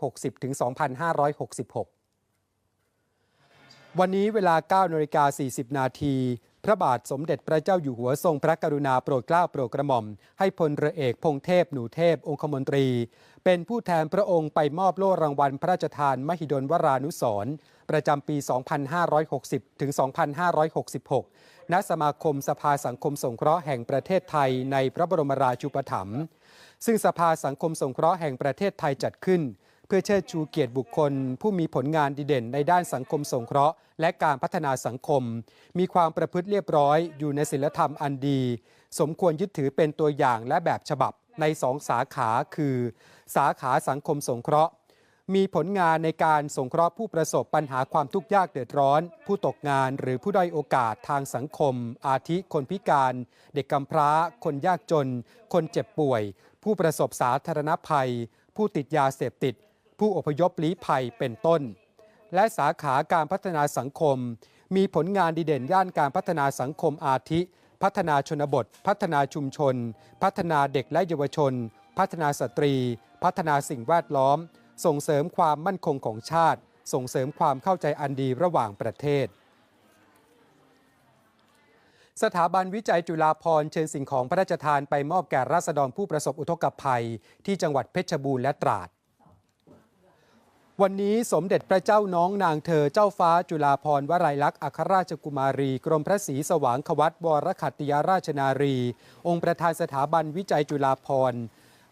2560 ถึง 2566 วันนี้เวลา9นาฬิกา40 นาที พระบาทสมเด็จพระเจ้าอยู่หัวทรงพระกรุณาโปรดเกล้าโปรดกระหม่อม ให้พลเรือเอกพงเทพหนูเทพ องคมนตรี เป็นผู้แทนพระองค์ไปมอบโล่รางวัลพระราชทาน มหิดลวรานุสรประจำปี 2560 ถึง 2566 ณ สมาคมสภาสังคมสงเคราะห์แห่งประเทศไทยในพระบรมราชูปถัมภ์ ซึ่งสภาสังคมสงเคราะห์แห่งประเทศไทยจัดขึ้น พื่อเชิดชูเกียรติบุคคล ผู้มีผลงานดีเด่นในด้านสังคมสงเคราะห์ และการพัฒนาสังคม มีความประพฤติเรียบร้อย อยู่ในศีลธรรมอันดี สมควรยึดถือเป็นตัวอย่างและแบบฉบับในสองสาขาคือ สาขาสังคมสงเคราะห์ มีผลงานในการสงเคราะห์ผู้ประสบปัญหาความทุกข์ยากเดือดร้อน ผู้ตกงานหรือผู้ด้อยโอกาสทางสังคม อาทิคนพิการ เด็กกำพร้า คนยากจน คนเจ็บป่วย ผู้ประสบสาธารณภัย ผู้ติดยาเสพติด ผู้อพยพลี้ภัยเป็นต้น และสาขาการพัฒนาสังคม มีผลงานดีเด่นย่านการพัฒนาสังคมอาทิ พัฒนาชนบท พัฒนาชุมชน พัฒนาเด็กและเยาวชน พัฒนาสตรี พัฒนาสิ่งแวดล้อม ส่งเสริมความมั่นคงของชาติ ส่งเสริมความเข้าใจอันดีระหว่างประเทศสถาบันวิจัยจุฬาภรณ์เชิญสิ่งของพระราชทานไปมอบแก่ราษฎรผู้ประสบอุทกภัย ที่จังหวัดเพชรบูรณ์และตราด วันนี้สมเด็จพระเจ้าน้องนางเธอเจ้าฟ้าจุฬาภรณ์วลัยลักษณ์อัครราชกุมารี กรมพระศรีสว่างควัตวรขัตติยราชนารี องค์ประธานสถาบันวิจัยจุฬาภรณ์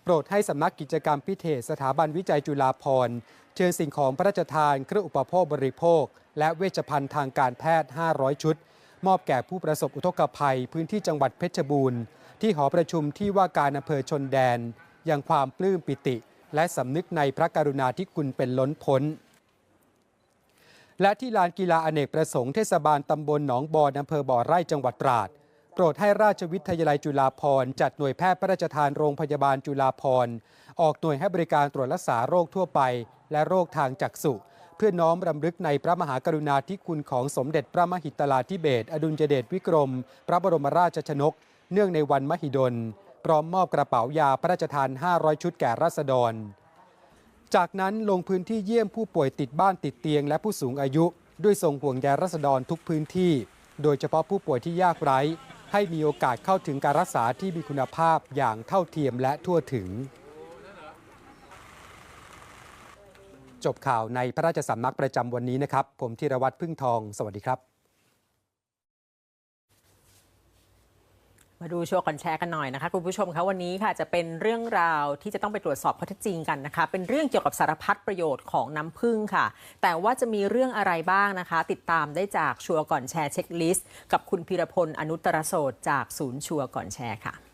โปรดให้สำนักกิจกรรมพิเศษสถาบันวิจัยจุฬาภรณ์เชิญสิ่งของพระราชทานเครื่องอุปโภคบริโภค และเวชภัณฑ์ทางการแพทย์ 500 ชุด มอบแก่ผู้ประสบอุทกภัย พื้นที่จังหวัดเพชรบูรณ์ ที่หอประชุมที่ว่าการอำเภอชนแดนอย่างความปลื้มปิติ และสำนึกในพระกรุณาธิคุณเป็นล้นพ้น และที่ลานกีฬาอเนกประสงค์เทศบาลตำบลหนองบอนอำเภอบ่อไร่จังหวัดตราดโปรดให้ราชวิทยาลัยจุฬาภรณ์จัดหน่วยแพทย์พระราชทานโรงพยาบาลจุฬาภรณ์ออกหน่วยให้บริการตรวจรักษาโรคทั่วไป และโรคทางจักษุเพื่อน้อมรำลึกในพระมหากรุณาธิคุณของสมเด็จพระมหิตลาธิเบศอดุลยเดชวิกรม พระบรมราชชนก เนื่องในวันมหิดล พร้อมมอบกระเป๋ายาพระราชทาน 500 ชุดแก่ราษฎร จากนั้นลงพื้นที่เยี่ยมผู้ป่วยติดบ้านติดเตียงและผู้สูงอายุ ด้วยทรงห่วงใยรัษฎรทุกพื้นที่ โดยเฉพาะผู้ป่วยที่ยากไร้ ให้มีโอกาสเข้าถึงการรักษาที่มีคุณภาพอย่างเท่าเทียมและทั่วถึง จบข่าวในพระราชสำนักประจำวันนี้นะครับ ผมธีรวัตรพึ่งทอง สวัสดีครับ มาดูโชว์ก่อนแชร์กันหน่อยนะคะคุณผู้ชมคะวันนี้ค่ะจะเป็นเรื่องราวที่จะต้องไปตรวจสอบข้อเท็จจริงกันนะคะ เป็นเรื่องเกี่ยวกับสารพัดประโยชน์ของน้ำผึ้งค่ะ แต่ว่าจะมีเรื่องอะไรบ้างนะคะ ติดตามได้จากชัวร์ก่อนแชร์เช็คลิสต์กับคุณพีรพลอนุตตรโสดจากศูนย์ชัวร์ก่อนแชร์ค่ะ